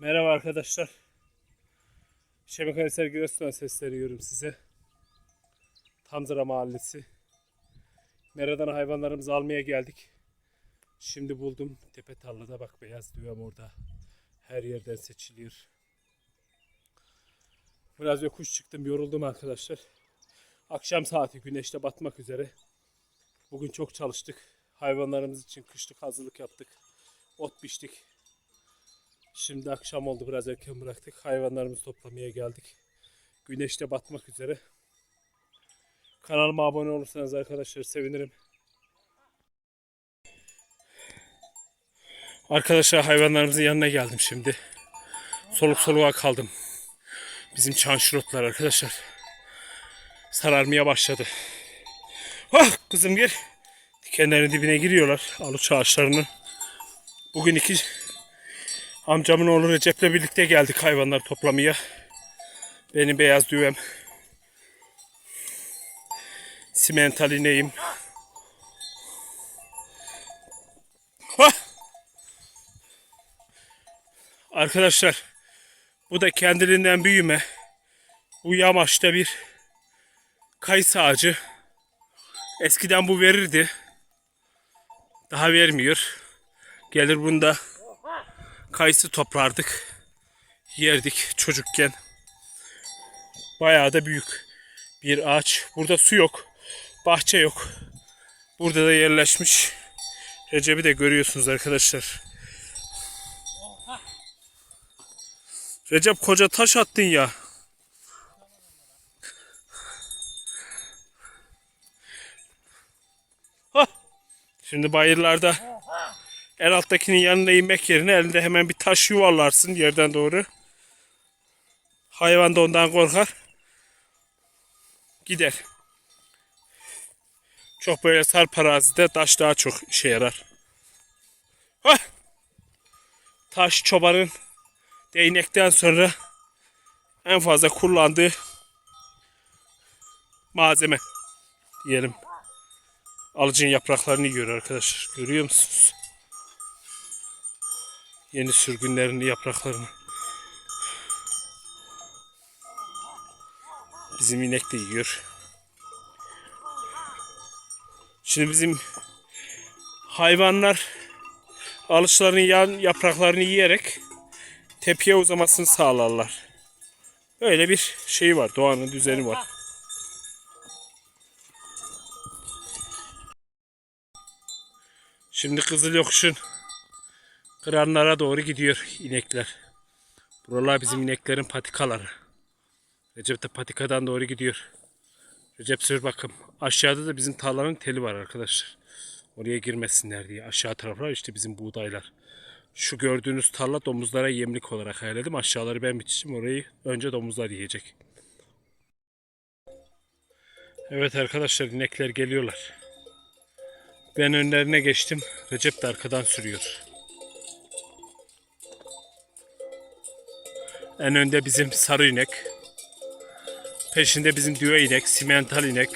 Merhaba arkadaşlar. Şebekalisar Giresun'a sesleniyorum size. Tamzıra Mahallesi. Meradan hayvanlarımızı almaya geldik. Şimdi buldum. Tepe tarlada bak beyaz düğüm orada. Her yerden seçiliyor. Biraz yokuş çıktım. Yoruldum arkadaşlar. Akşam saati güneşte batmak üzere. Bugün çok çalıştık. Hayvanlarımız için kışlık hazırlık yaptık. Ot biçtik. Şimdi akşam oldu biraz erken bıraktık. Hayvanlarımızı toplamaya geldik. Güneş de batmak üzere. Kanalıma abone olursanız arkadaşlar sevinirim. Arkadaşlar hayvanlarımızın yanına geldim şimdi. Soluk soluğa kaldım. Bizim çanşurotlar arkadaşlar. Sararmaya başladı. Ah kızım gel. Dikenlerin dibine giriyorlar. Aluç ağaçlarının. Bugün iki Amcamın oğlu Recep'le birlikte geldik hayvanları toplamaya. Benim beyaz düvem. Simental ineğim. Arkadaşlar bu da kendiliğinden büyüme. Bu yamaçta bir kayısı ağacı. Eskiden bu verirdi. Daha vermiyor. Gelir bunda kayısı toplardık. Yerdik çocukken. Bayağı da büyük bir ağaç. Burada su yok. Bahçe yok. Burada da yerleşmiş. Recep'i de görüyorsunuz arkadaşlar. Recep koca taş attın ya. Şimdi bayırlarda en alttakinin yanına inmek yerine elinde hemen bir taş yuvarlarsın yerden doğru. Hayvan da ondan korkar. Gider. Çok böyle sarp arazide taş daha çok işe yarar. Hah! Taş çobanın değnekten sonra en fazla kullandığı malzeme diyelim. Alıcın yapraklarını yiyor arkadaşlar. Görüyor musunuz? Yeni sürgünlerini, yapraklarını. Bizim inek de yiyor. Şimdi bizim hayvanlar alışlarının yan yapraklarını yiyerek tepeye uzamasını sağlarlar. Böyle bir şey var. Doğanın düzeni var. Şimdi Kızıl Yokuş'un kıranlara doğru gidiyor inekler. Buralar bizim ineklerin patikaları. Recep de patikadan doğru gidiyor. Recep sür bakım. Aşağıda da bizim tarlanın teli var arkadaşlar. Oraya girmesinler diye. Aşağı taraflar işte bizim buğdaylar. Şu gördüğünüz tarla domuzlara yemlik olarak ayarladım. Aşağıları ben biçeceğim. Orayı önce domuzlar yiyecek. Evet arkadaşlar inekler geliyorlar. Ben önlerine geçtim. Recep de arkadan sürüyor. En önde bizim sarı inek. Peşinde bizim düve inek, simental inek,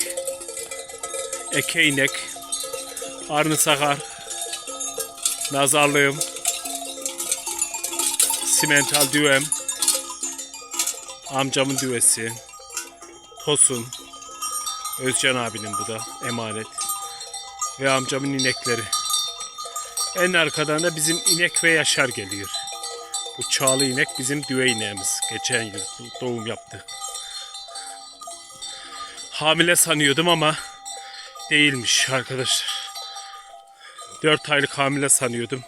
eke inek, arnı sakar, nazarlığım, simental düvem, amcamın düvesi, Tosun, Özcan abinin bu da emanet ve amcamın inekleri. En arkadan da bizim inek ve yaşar geliyor. Bu çağlı inek bizim düve ineğimiz. Geçen yıl doğum yaptı. Hamile sanıyordum ama değilmiş arkadaşlar. 4 aylık hamile sanıyordum.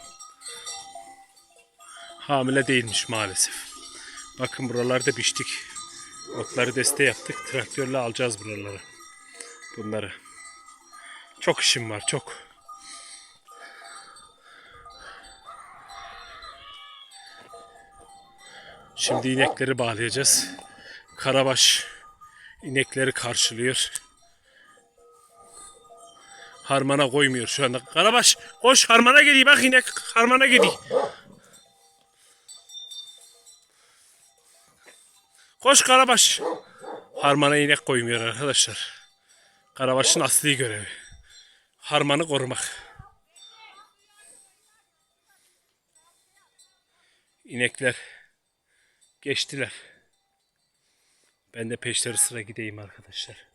Hamile değilmiş maalesef. Bakın buralarda biçtik. Otları deste yaptık. Traktörle alacağız buraları. Bunları. Çok işim var çok. Şimdi inekleri bağlayacağız. Karabaş inekleri karşılıyor. Harmana koymuyor şu anda. Karabaş koş harmana geliyor bak inek harmana geliyor. Koş Karabaş. Harmana inek koymuyor arkadaşlar. Karabaş'ın asli görevi. Harmanı korumak. İnekler Geçtiler. Ben de peşleri sıra gideyim arkadaşlar.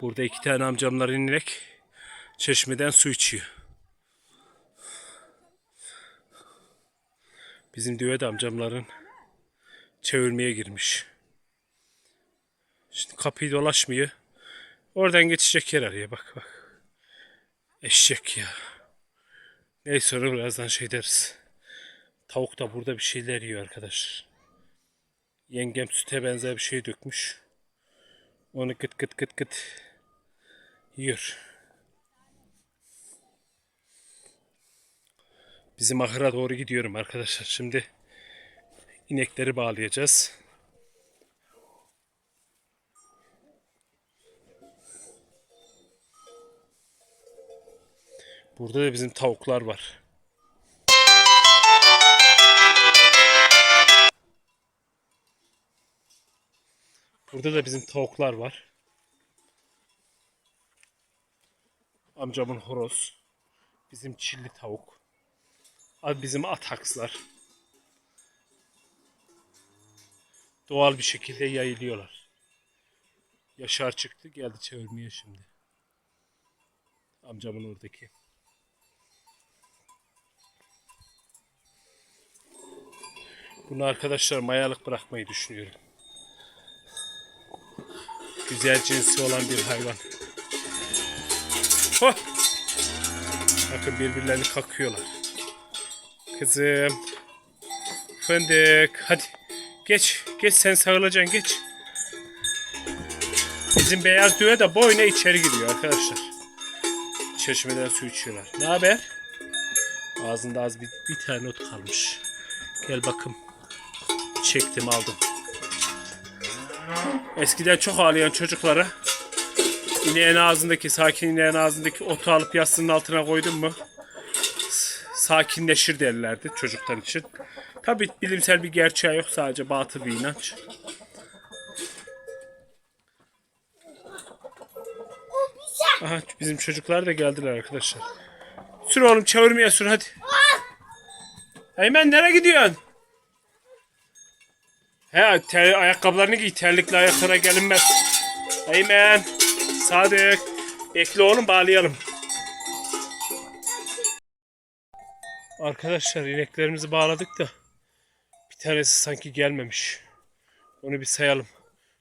Burada iki tane amcamların inek çeşmeden su içiyor. Bizim düve de amcamların çevirmeye girmiş. Şimdi kapıyı dolaşmıyor. Oradan geçecek yer arıyor bak bak. Eşek ya. Neyse onu birazdan şey deriz. Tavuk da burada bir şeyler yiyor arkadaşlar. Yengem süte benzer bir şey dökmüş. Onu kıt kıt kıt kıt yiyor. Bizim ahıra doğru gidiyorum arkadaşlar. Şimdi inekleri bağlayacağız. Burada da bizim tavuklar var. Burada da bizim tavuklar var. Amcamın horoz. Bizim çilli tavuk. Bizim atakslar. Doğal bir şekilde yayılıyorlar. Yaşar çıktı geldi çevirmeye şimdi. Amcamın oradaki. Bunu arkadaşlar mayalık bırakmayı düşünüyorum. Güzel cinsi olan bir hayvan. Hoh! Bakın birbirlerini kakıyorlar. Kızım. Fındık. Hadi. Geç. Geç sen sağılacaksın geç. Bizim beyaz düve de boyuna içeri giriyor arkadaşlar. Çeşmeden su içiyorlar. Ne haber? Ağzında az bir, bir tane ot kalmış. Gel bakım. Çektim aldım. Eskiden çok ağlayan çocuklara ineğin ağzındaki, sakin ineğin ağzındaki otu alıp yastığının altına koydun mu sakinleşir derlerdi çocuklar için. Tabi bilimsel bir gerçeği yok sadece batıl bir inanç. Aha bizim çocuklar da geldiler arkadaşlar. Sür oğlum çevirmeye sür hadi. Eymen nereye gidiyorsun? He ter, ayakkabılarını giy terlikli ayaklara gelinmez. Eymen. Sadık. Bekle oğlum bağlayalım. Arkadaşlar ineklerimizi bağladık da bir tanesi sanki gelmemiş. Onu bir sayalım.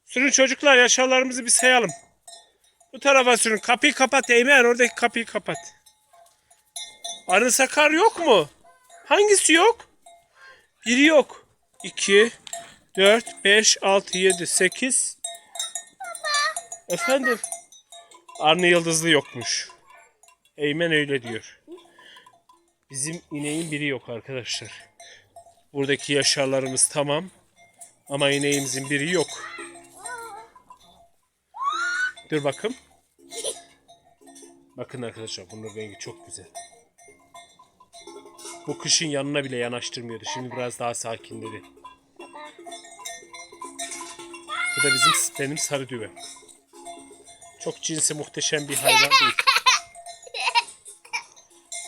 Sürün çocuklar yaşarlarımızı bir sayalım. Bu tarafa sürün. Kapıyı kapat Eymen. Oradaki kapıyı kapat. Arı sakar yok mu? Hangisi yok? Biri yok. 2, 4, 5, 6, 7, 8. Efendim? Arne Yıldızlı yokmuş. Eymen öyle diyor. Bizim ineğin biri yok arkadaşlar. Buradaki yaşarlarımız tamam. Ama ineğimizin biri yok. Dur bakın. Bakın arkadaşlar bunun rengi çok güzel. Bu kışın yanına bile yanaştırmıyordu. Şimdi biraz daha sakinledi. Bu da bizim benim sarı düve. Çok cinsi muhteşem bir hayvan değil.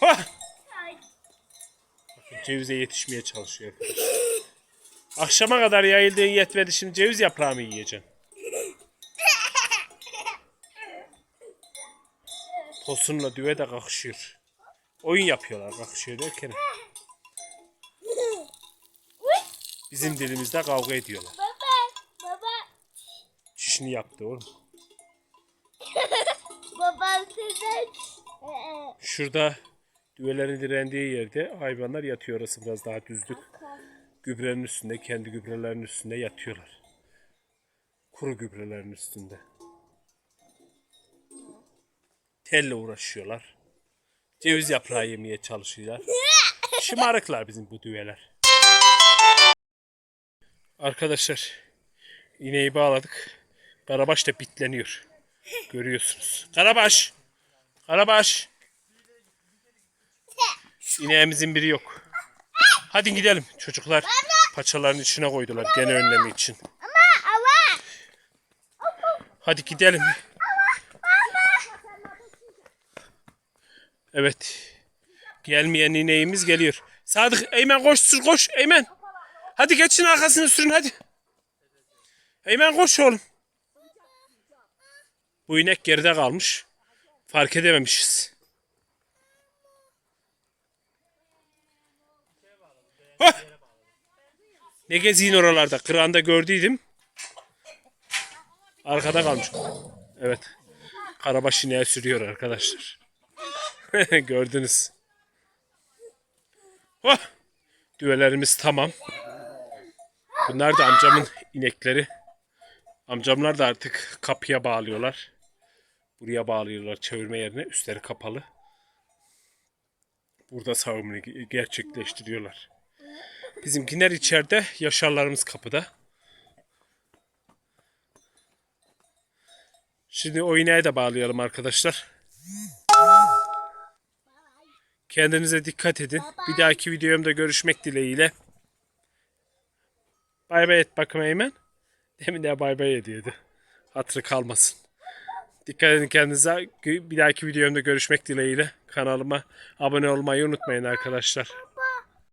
Bakın cevize yetişmeye çalışıyor arkadaşlar. Akşama kadar yayıldığın yetmedi şimdi ceviz yaprağı mı yiyeceksin? Tosunla düve de kakışıyor. Oyun yapıyorlar kakışıyor derken. Bizim dilimizde kavga ediyorlar. Çişini yaptı oğlum. babam sizden Şurada düvelerin direndiği yerde hayvanlar yatıyor. Orası biraz daha düzlük. Gübrenin üstünde, kendi gübrelerinin üstünde yatıyorlar. Kuru gübrelerin üstünde. Telle uğraşıyorlar. Ceviz yaprağı yemeye çalışıyorlar. Şımarıklar bizim bu düveler. Arkadaşlar ineği bağladık. Karabaş da bitleniyor. Görüyorsunuz. Karabaş! Karabaş! İneğimizin biri yok. Hadi gidelim. Çocuklar paçaların içine koydular gene önlemi için. Hadi gidelim. Evet. Gelmeyen ineğimiz geliyor. Sadık Eymen koş koş Eymen. Hadi geçin arkasını sürün hadi. Eymen koş oğlum. Bu inek geride kalmış. Fark edememişiz. Hah! Ne geziyin oralarda? Kırağında gördüydüm. Arkada kalmış. Evet. Karabaş ineğe sürüyor arkadaşlar. Gördünüz. Oh! Düvelerimiz tamam. Bunlar da amcamın inekleri. Amcamlar da artık kapıya bağlıyorlar. Buraya bağlıyorlar çevirme yerine. Üstleri kapalı. Burada savununu ge- gerçekleştiriyorlar. Bizimkiler içeride, yaşarlarımız kapıda. Şimdi o ineğe de bağlayalım arkadaşlar. Kendinize dikkat edin. Bir dahaki videomda görüşmek dileğiyle. Bay bay et bakım Eymen. Demin de bay bay ediyordu. Hatırı kalmasın. Dikkat edin kendinize. Bir dahaki videomda görüşmek dileğiyle. Kanalıma abone olmayı unutmayın arkadaşlar.